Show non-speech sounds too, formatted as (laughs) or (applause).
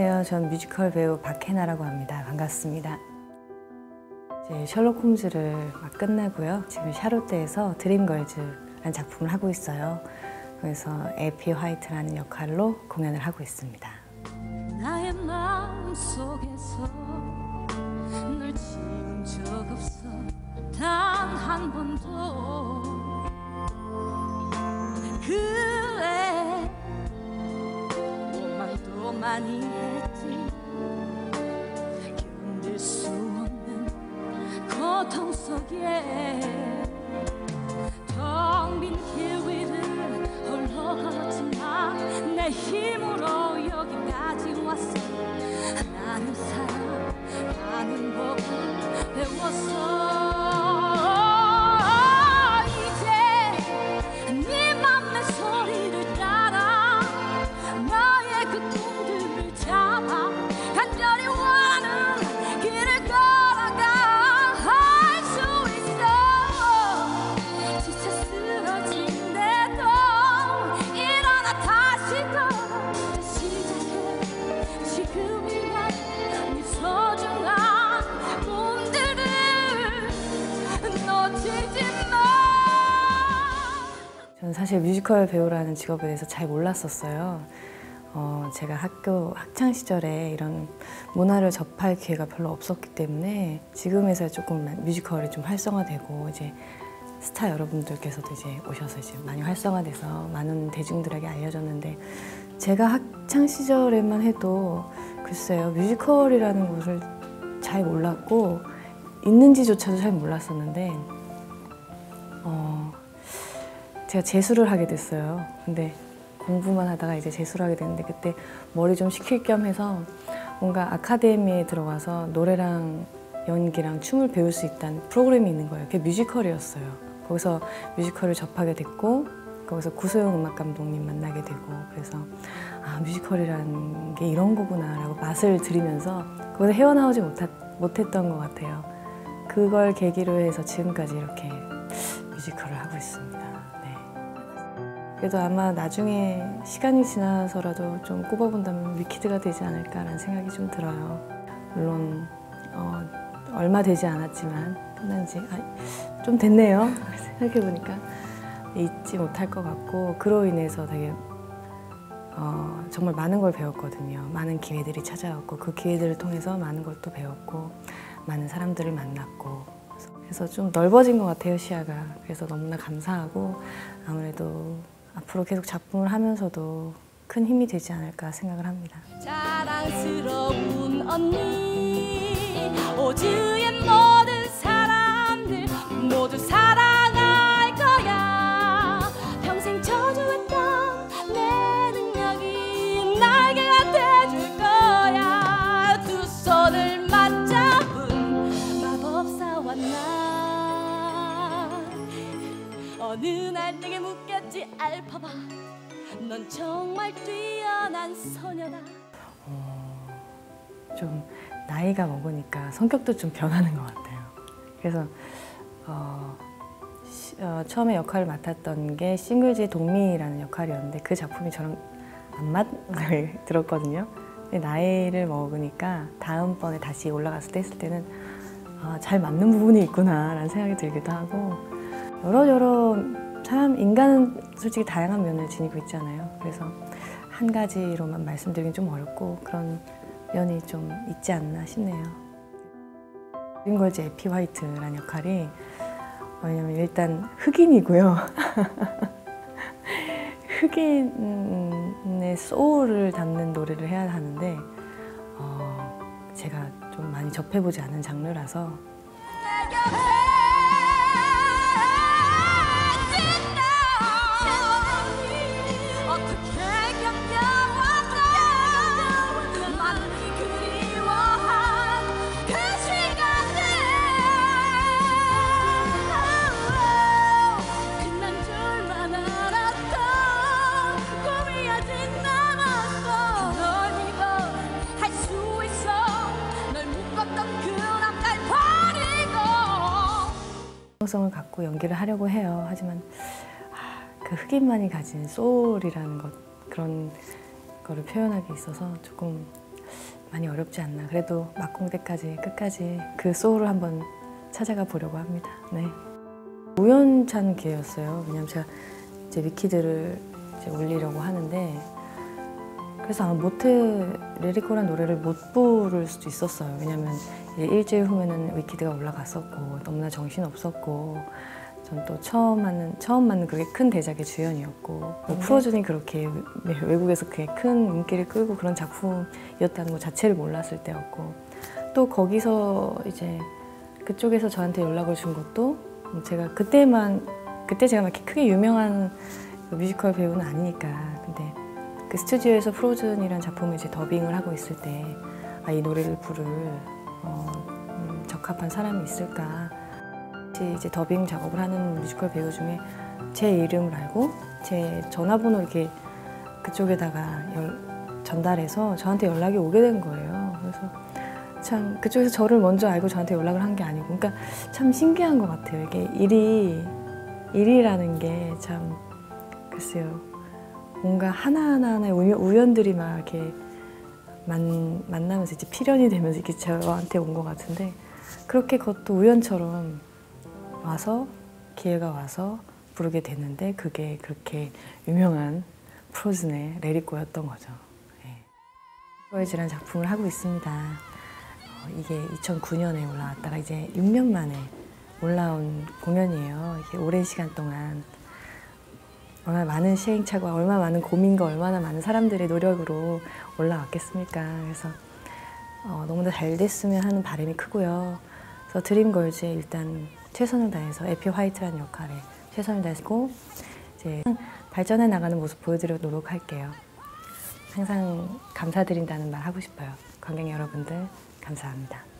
안녕하세요. 전 뮤지컬 배우 박해나라고 합니다. 반갑습니다. 이제 셜록 홈즈를 막 끝내고요. 지금 샤롯대에서 드림걸즈라는 작품을 하고 있어요. 그래서 에피 화이트라는 역할로 공연을 하고 있습니다. 그 많이 했지. 견딜 수 없는 고통 속에 텅 빈 길 위를 홀로 걸었지만 내 힘으로 여기까지 왔어. 나는 살아가는 법을 배웠어 사실 뮤지컬 배우라는 직업에 대해서 잘 몰랐었어요. 어, 제가 학교 학창 시절에 이런 문화를 접할 기회가 별로 없었기 때문에 지금에서야 조금 뮤지컬이 좀 활성화되고 이제 스타 여러분들께서도 이제 오셔서 이제 많이 활성화돼서 많은 대중들에게 알려졌는데 제가 학창 시절에만 해도 글쎄요 뮤지컬이라는 것을 잘 몰랐고 있는지조차도 잘 몰랐었는데 어, 제가 재수를 하게 됐어요. 근데 공부만 하다가 이제 재수를 하게 됐는데 그때 머리 좀 식힐 겸 해서 뭔가 아카데미에 들어가서 노래랑 연기랑 춤을 배울 수 있다는 프로그램이 있는 거예요. 그게 뮤지컬이었어요. 거기서 뮤지컬을 접하게 됐고 거기서 구소영 음악 감독님 만나게 되고 그래서 아 뮤지컬이라는 게 이런 거구나 라고 맛을 들이면서 거기서 헤어나오지 못하, 못했던 것 같아요. 그걸 계기로 해서 지금까지 이렇게 뮤지컬을 하고 있습니다. 네. 그래도 아마 나중에 시간이 지나서라도 좀 꼽아본다면 위키드가 되지 않을까라는 생각이 좀 들어요. 물론 어, 얼마 되지 않았지만 끝난 지좀 됐네요. (laughs) 생각해보니까 잊지 못할 것 같고 그로 인해서 되게 어, 정말 많은 걸 배웠거든요. 많은 기회들이 찾아왔고 그 기회들을 통해서 많은 걸 또 배웠고 많은 사람들을 만났고 그래서 좀 넓어진 것 같아요 시야가. 그래서 너무나 감사하고 아무래도 앞으로 계속 작품을 하면서도 큰 힘이 되지 않을까 생각을 합니다. 자랑스러운 언니 오즈의 모든 사람들 모두 사랑 묻겠지 알파바 넌 정말 뛰어난 소녀다 좀 나이가 먹으니까 성격도 좀 변하는 것 같아요. 그래서 어, 시- 어, 처음에 역할을 맡았던 게 싱글즈의 동미라는 역할이었는데 그 작품이 저랑 안 맞게 (laughs) 들었거든요. 나이를 먹으니까 다음번에 다시 올라갔을 때 했을 때는 아, 잘 맞는 부분이 있구나 라는 생각이 들기도 하고 여러 여러 사람 인간은 솔직히 다양한 면을 지니고 있잖아요. 그래서 한 가지로만 말씀드리긴 좀 어렵고 그런 면이 좀 있지 않나 싶네요. 드림걸즈 에피 화이트라는 역할이 왜냐면 일단 흑인이고요. (laughs) 흑인의 소울을 담는 노래를 해야 하는데 어, 제가 좀 많이 접해보지 않은 장르라서 성을 갖고 연기를 하려고 해요. 하지만 아, 그 흑인만이 가진 소울이라는 것 그런 거를 표현하기 있어서 조금 많이 어렵지 않나. 그래도 막공대까지 끝까지 그 소울을 한번 찾아가 보려고 합니다. 네. 우연찬 기회였어요. 왜냐면 제가 이제 위키드를 이제 올리려고 하는데 그래서 아마 모태 레리코란 노래를 못 부를 수도 있었어요. 왜냐면 일주일 후면은 위키드가 올라갔었고 너무나 정신 없었고 전 또 처음 하는 처음 맞는 그렇게 큰 대작의 주연이었고 뭐 프로즌이 그렇게 외- 외국에서 그렇게 큰 인기를 끌고 그런 작품이었다는 것 자체를 몰랐을 때였고 또 거기서 이제 그쪽에서 저한테 연락을 준 것도 제가 그때만 그때 제가 막 이렇게 크게 유명한 그 뮤지컬 배우는 아니니까 근데 그 스튜디오에서 프로즌이라는 작품을 이제 더빙을 하고 있을 때 아 이 노래를 부를 어, 음, 적합한 사람이 있을까 이제 더빙 작업을 하는 뮤지컬 배우 중에 제 이름을 알고 제 전화번호 이렇게 그쪽에다가 열- 전달해서 저한테 연락이 오게 된 거예요. 그래서 참 그쪽에서 저를 먼저 알고 저한테 연락을 한 게 아니고, 그러니까 참 신기한 것 같아요. 이게 일이 일이라는 게 참 글쎄요. 뭔가 하나하나 하나의 우연, 우연들이 막 이렇게 만, 만나면서 이제 필연이 되면서 이렇게 저한테 온 것 같은데 그렇게 그것도 우연처럼 와서 기회가 와서 부르게 됐는데 그게 그렇게 유명한 프로즌의 레리코였던 거죠. 예. 프로이즈라는 작품을 하고 있습니다. 어, 이게 2009년에 올라왔다가 이제 6년 만에 올라온 공연이에요. 이게 오랜 시간 동안 얼마나 많은 시행착오와 얼마나 많은 고민과 얼마나 많은 사람들의 노력으로 올라왔겠습니까. 그래서 어, 너무나 잘 됐으면 하는 바람이 크고요. 그래서 드림걸즈에 일단 최선을 다해서 에피 화이트라는 역할에 최선을 다했고 이제 발전해 나가는 모습 보여드리려 노력할게요. 항상 감사드린다는 말 하고 싶어요. 관객 여러분들 감사합니다.